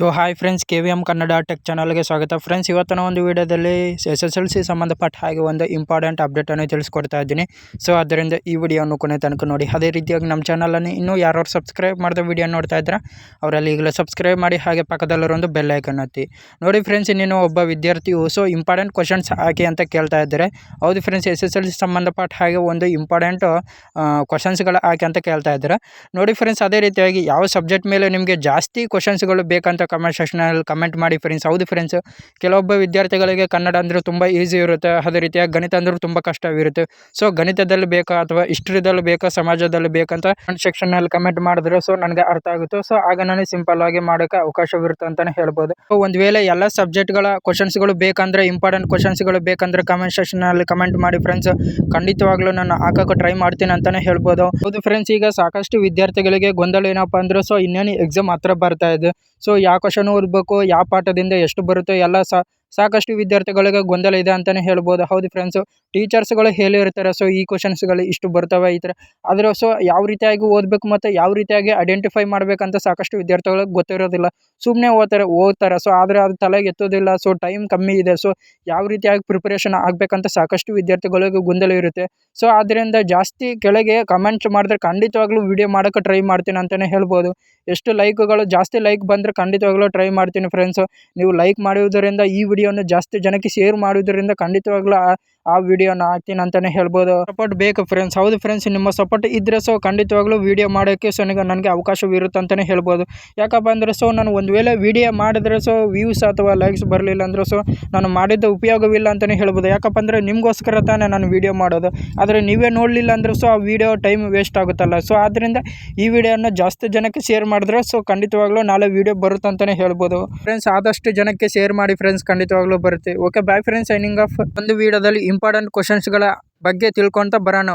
So hi friends K V M Kannada tech ಚಾನಲ್ಗೆ ಸ್ವಾಗತ. Friends ಇವತ್ತಿನ ಒಂದು ವಿಡಿಯೋದಲ್ಲಿ ಎಸ್ ಎಸ್ ಎಲ್ ಸಿ ಸಂಬಂಧಪಟ್ಟ ಹಾಗೆ ಒಂದು ಇಂಪಾರ್ಟೆಂಟ್ ಅಪ್ಡೇಟನ್ನು ತಿಳಿಸ್ಕೊಡ್ತಾ ಇದ್ದೀನಿ. ಸೊ ಅದರಿಂದ ಈ ವಿಡಿಯೋನು ಕೊನೆ ತನಕ ನೋಡಿ. ಅದೇ ರೀತಿಯಾಗಿ ನಮ್ಮ ಚಾನಲನ್ನು ಇನ್ನೂ ಯಾರು ಸಬ್ಸ್ಕ್ರೈಬ್ ಮಾಡಿದ ವಿಡಿಯೋ ನೋಡ್ತಾ ಇದ್ರೆ ಅವರಲ್ಲಿ ಈಗಲೇ ಸಬ್ಸ್ಕ್ರೈಬ್ ಮಾಡಿ, ಹಾಗೆ ಪಕ್ಕದಲ್ಲಿರೋ ಬೆಲ್ ಐಕನ್ ಒತ್ತಿ ನೋಡಿ ಫ್ರೆಂಡ್ಸ್ ಇನ್ನೇನು ಒಬ್ಬ ವಿದ್ಯಾರ್ಥಿಯು ಸೊ ಇಂಪಾರ್ಟೆಂಟ್ ಕ್ವಶನ್ಸ್ ಹಾಕಿ ಅಂತ ಕೇಳ್ತಾ ಇದ್ದಾರೆ. ಹೌದು friends S S L C ಸಂಬಂಧಪಟ್ಟ ಹಾಗೆ ಒಂದು ಇಂಪಾರ್ಟೆಂಟ್ ಕ್ವಶನ್ಸ್ಗಳು ಹಾಕಿ ಅಂತ ಕೇಳ್ತಾ ಇದ್ದಾರೆ. ನೋಡಿ ಫ್ರೆಂಡ್ಸ್ ಅದೇ ರೀತಿಯಾಗಿ ಯಾವ ಸಬ್ಜೆಕ್ಟ್ ಮೇಲೆ ನಿಮಗೆ ಜಾಸ್ತಿ ಕ್ವಶನ್ಸ್ಗಳು ಬೇಕಂತ ಕಮೆಂಟ್ ಸೆಕ್ಷನಲ್ಲಿ ಕಮೆಂಟ್ ಮಾಡಿ ಫ್ರೆಂಡ್ಸ್ ಹೌದು ಫ್ರೆಂಡ್ಸ್ ಕೆಲವೊಬ್ಬ ವಿದ್ಯಾರ್ಥಿಗಳಿಗೆ ಕನ್ನಡ ಅಂದರೆ ತುಂಬ ಈಸಿ ಇರುತ್ತೆ. ಅದೇ ರೀತಿಯಾಗಿ ಗಣಿತ ಅಂದ್ರೆ ತುಂಬ ಕಷ್ಟವಿರುತ್ತೆ. ಸೊ ಗಣಿತದಲ್ಲಿ ಬೇಕಾ ಅಥವಾ ಹಿಸ್ಟ್ರಿದಲ್ಲಿ ಬೇಕಾ, ಸಮಾಜದಲ್ಲಿ ಬೇಕಂತ ಕಮೆಂಟ್ ಸೆಕ್ಷನಲ್ಲಿ ಕಮೆಂಟ್ ಮಾಡಿದ್ರೆ ಸೊ ನನಗೆ ಅರ್ಥ ಆಗುತ್ತೆ. ಸೊ ಆಗ ನಾನು ಸಿಂಪಲ್ ಆಗಿ ಮಾಡೋಕ್ಕೆ ಅವಕಾಶವಿರುತ್ತೆ ಅಂತಲೇ ಹೇಳ್ಬೋದು. ಒಂದು ವೇಳೆ ಎಲ್ಲ ಸಬ್ಜೆಕ್ಟ್ಗಳ ಕ್ವಶನ್ಸ್ಗಳು ಬೇಕಂದ್ರೆ ಇಂಪಾರ್ಟೆಂಟ್ ಕ್ವಶನ್ಸ್ಗಳು ಬೇಕಂದ್ರೆ ಕಮೆಂಟ್ ಸೆಕ್ಷನಲ್ಲಿ ಕಮೆಂಟ್ ಮಾಡಿ ಫ್ರೆಂಡ್ಸ್ ಖಂಡಿತವಾಗ್ಲೂ ನಾನು ಹಾಕೋಕೆ ಟ್ರೈ ಮಾಡ್ತೀನಿ ಅಂತಲೇ ಹೇಳ್ಬೋದು. ಹೌದು ಫ್ರೆಂಡ್ಸ್ ಈಗ ಸಾಕಷ್ಟು ವಿದ್ಯಾರ್ಥಿಗಳಿಗೆ ಗೊಂದಲ ಏನಪ್ಪ ಅಂದ್ರೆ ಸೊ ಇನ್ನೇನು ಎಕ್ಸಾಮ್ ಹತ್ರ ಬರ್ತಾ ಇದೆ. ಸೊ ಯಾವ ಕ್ವಶನ್ ಓದಬೇಕು ಯಾವ ಪಾಠದಿಂದ ಎಷ್ಟು ಬರುತ್ತೆ ಎಲ್ಲ ಸಾಕಷ್ಟು ವಿದ್ಯಾರ್ಥಿಗಳಿಗೆ ಗೊಂದಲ ಇದೆ ಅಂತಲೇ ಹೇಳ್ಬೋದು. ಹೌದು ಫ್ರೆಂಡ್ಸು ಟೀಚರ್ಸ್ಗಳು ಹೇಳಿರ್ತಾರೆ ಸೊ ಈ ಕ್ವಶನ್ಸ್ಗಳು ಇಷ್ಟು ಬರ್ತವೆ ಈ ಥರ ಆದರೆ ಸೊ ಯಾವ ರೀತಿಯಾಗಿ ಓದಬೇಕು ಮತ್ತು ಯಾವ ರೀತಿಯಾಗಿ ಐಡೆಂಟಿಫೈ ಮಾಡಬೇಕಂತ ಸಾಕಷ್ಟು ವಿದ್ಯಾರ್ಥಿಗಳಿಗೆ ಗೊತ್ತಿರೋದಿಲ್ಲ. ಸುಮ್ಮನೆ ಓದ್ತಾರೆ ಓದ್ತಾರೆ. ಸೊ ಆದರೆ ಅದು ತಲೆಗೆ ಎತ್ತೋದಿಲ್ಲ. ಸೊ ಟೈಮ್ ಕಮ್ಮಿ ಇದೆ. ಸೊ ಯಾವ ರೀತಿಯಾಗಿ ಪ್ರಿಪ್ರೇಷನ್ ಆಗಬೇಕಂತ ಸಾಕಷ್ಟು ವಿದ್ಯಾರ್ಥಿಗಳಿಗೆ ಗೊಂದಲ ಇರುತ್ತೆ. ಸೊ ಆದ್ದರಿಂದ ಜಾಸ್ತಿ ಕೆಳಗೆ ಕಮೆಂಟ್ಸ್ ಮಾಡಿದ್ರೆ ಖಂಡಿತವಾಗ್ಲೂ ವಿಡಿಯೋ ಮಾಡೋಕೆ ಟ್ರೈ ಮಾಡ್ತೀನಿ ಅಂತಲೇ ಹೇಳ್ಬೋದು. ಎಷ್ಟು ಲೈಕ್ಗಳು ಜಾಸ್ತಿ ಲೈಕ್ ಬಂದರೆ ಖಂಡಿತವಾಗ್ಲೂ ಟ್ರೈ ಮಾಡ್ತೀನಿ ಫ್ರೆಂಡ್ಸು ನೀವು ಲೈಕ್ ಮಾಡುವುದರಿಂದ ಈ ವಿಡಿಯೋನ ಜಾಸ್ತಿ ಜನಕ್ಕೆ ಶೇರ್ ಮಾಡುವುದರಿಂದ ಖಂಡಿತವಾಗ್ಲೂ ಆ ವಿಡಿಯೋನ ಹಾಕ್ತೀನಿ ಅಂತಲೇ ಹೇಳ್ಬೋದು. ಸಪೋರ್ಟ್ ಬೇಕು ಫ್ರೆಂಡ್ಸ್ ಹೌದು ಫ್ರೆಂಡ್ಸ್ ನಿಮ್ಮ ಸಪೋರ್ಟ್ ಇದ್ದರೆ ಸೊ ಖಂಡಿತವಾಗ್ಲೂ ವಿಡಿಯೋ ಮಾಡೋಕ್ಕೆ ಸೊ ನನಗೆ ನನಗೆ ಅವಕಾಶವಿರುತ್ತೆ ಅಂತಲೇ ಹೇಳ್ಬೋದು. ಯಾಕಪ್ಪ ಅಂದರೆ ಸೊ ನಾನು ಒಂದು ವೇಳೆ ವಿಡಿಯೋ ಮಾಡಿದ್ರೆ ಸೊ ವ್ಯೂಸ್ ಅಥವಾ ಲೈಕ್ಸ್ ಬರಲಿಲ್ಲ ಅಂದರೆ ಸೊ ನಾನು ಮಾಡಿದ್ದ ಉಪಯೋಗವಿಲ್ಲ ಅಂತಲೇ ಹೇಳ್ಬೋದು. ಯಾಕಪ್ಪ ಅಂದರೆ ನಿಮಗೋಸ್ಕರ ತಾನೇ ನಾನು ವಿಡಿಯೋ ಮಾಡೋದು. ಆದರೆ ನೀವೇ ನೋಡಲಿಲ್ಲ ಅಂದರೆ ಸೊ ಆ ವಿಡಿಯೋ ಟೈಮ್ ವೇಸ್ಟ್ ಆಗುತ್ತಲ್ಲ. ಸೊ ಆದ್ದರಿಂದ ಈ ವಿಡಿಯೋನ ಜಾಸ್ತಿ ಜನಕ್ಕೆ ಶೇರ್ ಮಾಡಿದ್ರೆ ಸೊ ಖಂಡಿತವಾಗ್ಲೂ ನಾಳೆ ವಿಡಿಯೋ ಬರುತ್ತೆ ಅಂತಲೇ ಹೇಳ್ಬೋದು. ಫ್ರೆಂಡ್ಸ್ ಆದಷ್ಟು ಜನಕ್ಕೆ ಶೇರ್ ಮಾಡಿ ಫ್ರೆಂಡ್ಸ್ ಖಂಡಿತವಾಗ್ಲೂ ಬರುತ್ತೆ. Okay bye friends signing off ಒಂದು ವಿಡಿಯೋದಲ್ಲಿ ಇಂಪಾರ್ಟೆಂಟ್ ಕ್ವಶನ್ಸ್ಗಳ ಬಗ್ಗೆ ತಿಳ್ಕೊಳ್ತಾ ಬರೋಣ.